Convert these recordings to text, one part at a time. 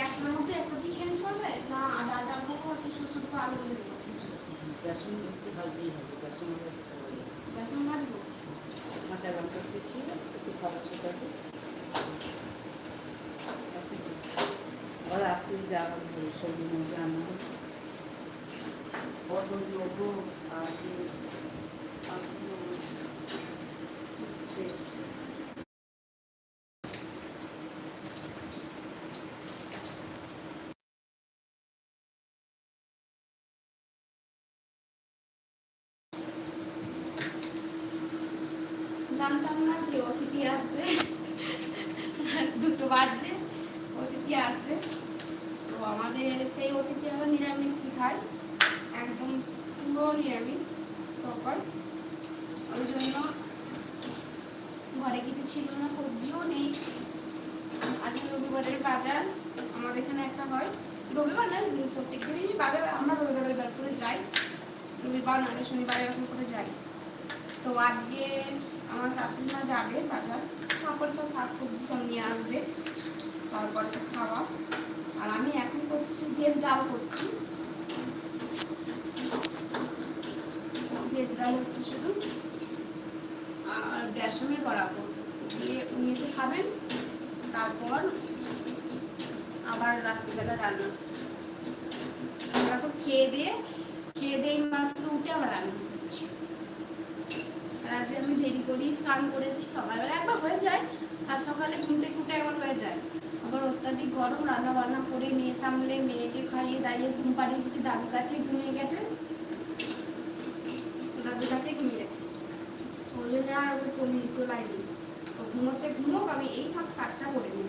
একটার মধ্যে এক রুটি খেয়ে নিতে না আর ডালটা খাব একটু শুধু আলু দিয়ে দেবো বেসন একটু ভাজলেই হবে বেসন। বেসন ভাজবো কাঁচা লঙ্কা কুচিয়ে একটু খাবার শেখাবে আর আপনি যা সবজি মধ্যে করবে পটল লোবো আর জানতাম না যে অতিথি আসবে। দুটো বাজছে অতিথি আসবে। তো আমাদের সেই অতিথি আমরা নিরামিষ খাই একদম পুরো নিরামিষ প্রপার ওই জন্য ঘরে কিছু ছিল না, সবজিও নেই। আজকে রবিবারের বাজার আমাদের এখানে একটা হয়। রবিবার না প্রত্যেক দিনই বাজার, আমরা রবিবার রবিবার করে যাই। রবিবার নাহলে শনিবার এরকম করে যাই। তো আজকে আমার শাশুড়ি মা যাবে বাজার, তারপরে সব শাক সবজি সব নিয়ে আসবে, তারপরে সব খাওয়া। আর আমি এখন করছি, ভেজ ডাল করছি। ভেজ ডাল হচ্ছে শুধু। আর বেসনের করাবো। দিয়ে উনি একটু খাবেন, তারপর আবার রাত্রিবেলা রান্না। তারপর খেয়ে দিয়ে খেয়ে দিয়ে মাত্র উঠে আবার রান্না করছি। আজকে আমি দেরি করি স্নান করেছি, সকালবেলা একবার হয়ে যায়, আর সকালে ঘুম থেকে একবার হয়ে যায়। আবার অত্যাধিক গরম রান্না বান্না করে মেয়ে সামলে মেয়েকে খাইয়ে দাঁড়িয়ে ঘুম পাড়িয়ে কিছু দাদুর কাছে ঘুমিয়ে গেছে। দাদুর কাছে ঘুমিয়ে গেছে। ওই জন্য আর ওকে তোলি তোলাইনি তো ঘুমোচ্ছে, ঘুমোক, আমি এই কাজটা করে নিই।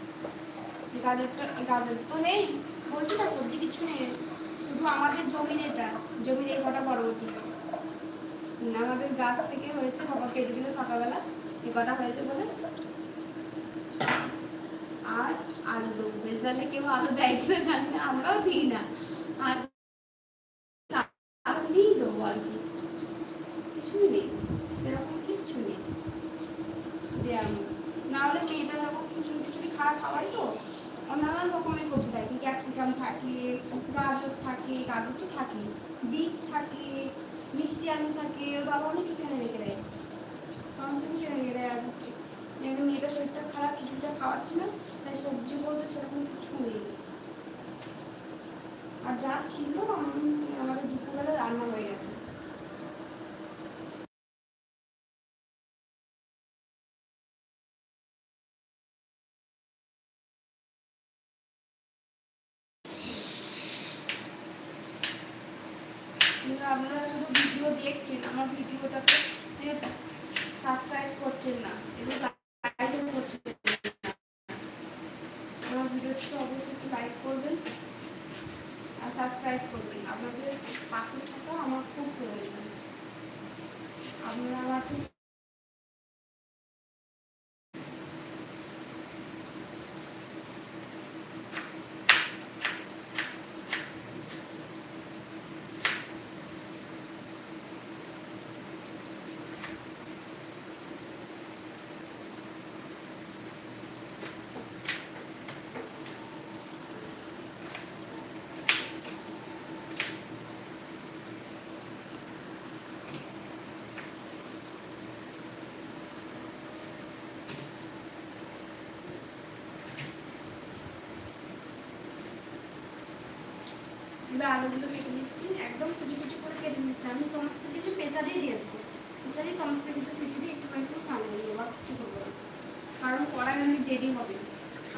গাজরটা, গাজর তো নেই। বলছি না, সবজি কিছু নেই। শুধু আমাদের জমির এটা, জমির এই কটা বরবটি আমাদের গাছ থেকে হয়েছে বাবা কেটে দিল সকালবেলা। এই কটা হয়েছে বলে? আর আলু। বেজালে কেউ আলু দেয় কিনা জানি না, আমরাও দিই না। আর আলু দেবো আর কি? কিছুই নেই। সেরকম কিচ্ছু নেই। দেওয়ার মতো। না হলে মেয়েটা যখন খিচুড়ি খিচুড়ি খাওয়া খাওয়াই তো। নানান রকমের সবজি থাকে। ক্যাপসিকাম থাকে, গাজর থাকে, গাজর তো থাকে বিট থাকে, মিষ্টি আলু থাকে, বা অনেক কিছু এনে রেখে দেয়। অনেক কিছু এনে রেখে দেয় আর হচ্ছে মেয়েটার শরীরটা খারাপ, কিছুটা খাওয়াচ্ছে না, তাই সবজি বলতে সেরকম কিছু নেই। আর যা ছিল, আমি- আমাদের দুপুরবেলা রান্না হয়ে গেছে কিন্তু আপনারা শুধু ভিডিও দেখছেন, আমার ভিডিওটাকে সাবস্ক্রাইব করছেন না, এবং লাইকও করছেন আমার ভিডিওটি অবশ্যই একটু লাইক করবেন আর সাবস্ক্রাইব করবেন। আপনাদের পাশে থাকা আমার খুব প্রয়োজন। আপনারা আমাকে এবার আলুগুলো কেটে নিচ্ছি, একদম কুচি কুচি করে কেটে নিচ্ছি। আমি সমস্ত কিছু প্রেসারেই দিয়ে দেবো। প্রেসারেই সমস্ত কিছু সিটি দিয়ে একটু একটু সামনে দেবো বা কিছু করব না। কারণ কড়াই অনেক দেরি হবে।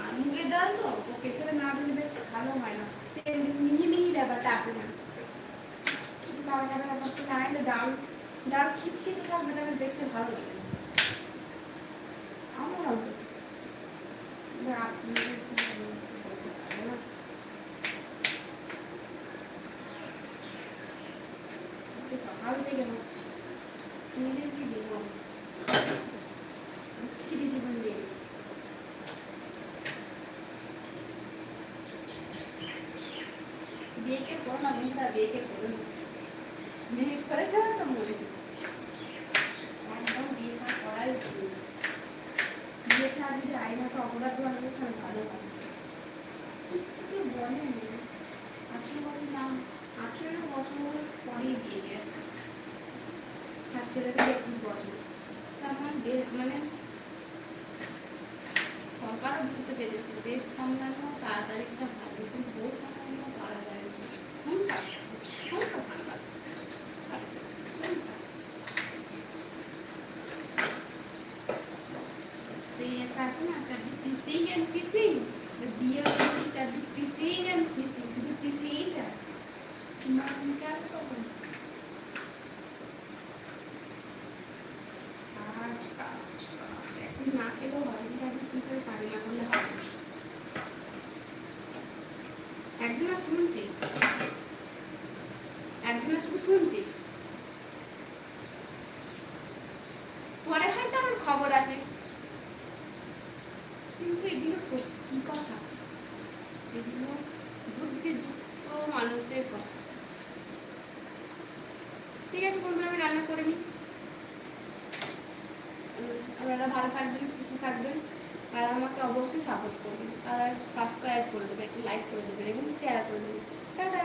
আর মুগের ডাল তো, ও প্রেসারে না দিলে বেশ ভালো হয় না। বেশ মিহি মিহি ব্যাপারটা আসে না। ব্যাপারটা না ডাল ডাল খিচখিচে থাকবে তাহলে দেখতে ভালো লাগে আমার। এবার আপনাদের কি বলব, বলতে পারব না। আজকে করো না তো অপরাধ বলে তাহলে ভালো আঠেরো বছর না, আঠেরো বছর পরেই বিয়ে দেয়। আর ছেলেকে একুশ বছর। তার মানে মানে সরকারও বুঝতে পেরেছে, দেশ সামলানো তাড়াতাড়ি একটা ভালো, কিন্তু বউ সামলানো পারা যায় না সংসার সংসার সামলানো Sorry, sorry, সংসার সেই একটা আছে না চারদিক পিসিং অ্যান্ড পিসিং বিয়ে হচ্ছে চারদিক পিসিং অ্যান্ড পিসিং শুধু পিসিই যায় মান কার কখন কাজ কাজ কাজ এখন না খেলেও হয় কিন্তু আমি শুনতে পারি না করলে হবে না। একজনা শুনছি একজনা শুধু শুনছি। পরে হয়তো আমার খবর আছে। কিন্তু এগুলো সত্যি কথা। এগুলো বুদ্ধিযুক্ত মানুষদের কথা। ঠিক আছে বন্ধুরা, আমি রান্না করে নিই। আপনারা ভালো থাকবেন, সুস্থ থাকবেন। আর আমাকে অবশ্যই সাপোর্ট করবেন। আর সাবস্ক্রাইব করে দেবে একটু লাইক করে দেবেন এবং শেয়ার করে দেবেন। টাটা!